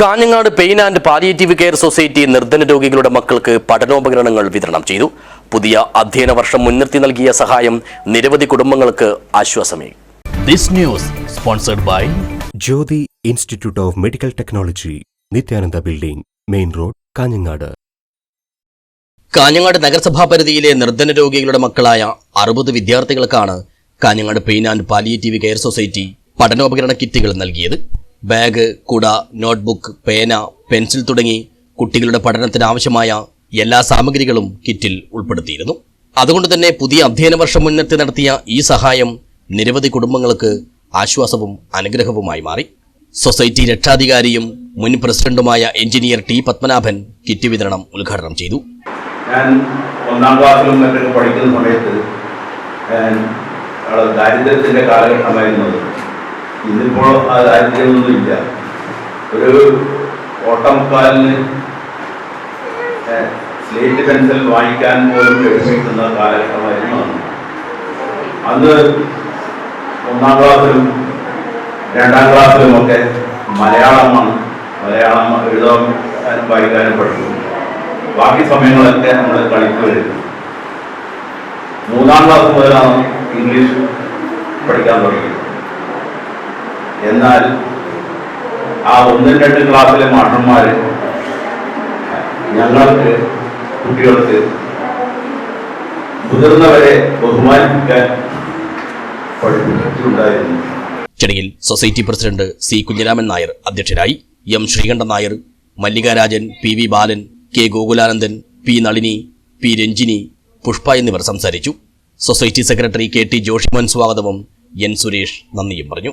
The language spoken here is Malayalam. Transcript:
Kanhangad pain and palliative care society നിർധന രോഗികളുടെ മക്കൾക്ക് പഠനോപകരണങ്ങൾ വിതരണം ചെയ്തു. പുതിയ അധ്യയന വർഷം മുൻനിർത്തി നൽകിയ സഹായം നിരവധി കുടുംബങ്ങൾക്ക് ആശ്വാസമേ this news sponsored by Jyothi institute of medical technology Nithyananda building main road Kanhangad. Kanhangad നഗരസഭാ പരിധിയിലെ നിർധന രോഗികളുടെ മക്കളായ അറുപത് വിദ്യാർത്ഥികൾക്കാണ് Kanhangad pain and palliative care society പഠനോപകരണ കിറ്റുകൾ നൽകിയത്. ബാഗ് കുട നോട്ട്ബുക്ക് പേന പെൻസിൽ തുടങ്ങി കുട്ടികളുടെ പഠനത്തിനാവശ്യമായ എല്ലാ സാമഗ്രികളും കിറ്റിൽ ഉൾപ്പെടുത്തിയിരുന്നു. അതുകൊണ്ട് തന്നെ പുതിയ അധ്യയന വർഷം മുൻനിർത്തി നടത്തിയ ഈ സഹായം നിരവധി കുടുംബങ്ങൾക്ക് ആശ്വാസവും അനുഗ്രഹവുമായി മാറി. സൊസൈറ്റി രക്ഷാധികാരിയും മുൻ പ്രസിഡന്റുമായ എഞ്ചിനീയർ ടി പത്മനാഭൻ കിറ്റ് വിതരണം ഉദ്ഘാടനം ചെയ്തു. ഞാൻ ഒന്നാം ക്ലാസ്സിലും മറ്റൊക്കെ പഠിക്കുന്ന സമയത്ത് ദാരിദ്ര്യത്തിന്റെ കാലഘട്ടമായിരുന്നു ഇന്നിപ്പോൾ ആ ദാരിദ്ര്യമൊന്നുമില്ല ഒരു ഓട്ടമുക്കാലിന് ഏഹ്, സ്ലേറ്റ് പെൻസിൽ വാങ്ങിക്കാൻ പോലും എഴുതിയിട്ടുന്ന കാലഘട്ടമായിരുന്നു അന്ന്. അന്ന് ഒന്നാം ക്ലാസ്സിലും രണ്ടാം ക്ലാസ്സിലും ഒക്കെ മലയാളമാണ്. മലയാളം എഴുതാൻ വായിക്കാനും പഠിച്ചു ബാക്കി സമയങ്ങളൊക്കെ നമ്മൾ കളിക്ക് വരുന്നു മൂന്നാം ക്ലാസ് മുതലാണ് ഇംഗ്ലീഷ് പഠിക്കാൻ തുടങ്ങിയത്. എന്നാൽ ആ ഒന്നും രണ്ട് ക്ലാസ്സിലെ മാഷന്മാര് ഞങ്ങൾക്ക് കുട്ടികൾക്ക് മുതിർന്നവരെ ബഹുമാനിപ്പിക്കാൻ പഠിപ്പിച്ചിട്ടുണ്ടായിരുന്നു. ചടങ്ങിൽ society president C Kunhiraman Nair അധ്യക്ഷരായി M Sreekantan Nair Mallikarajan P V Balan K Gokulanandan P Nalini P Ranjini Pushpa എന്നിവർ സംസാരിച്ചു. Society secretary K T Joshimon സ്വാഗതവും എൻ സുരേഷ് നന്ദിയും പറഞ്ഞു.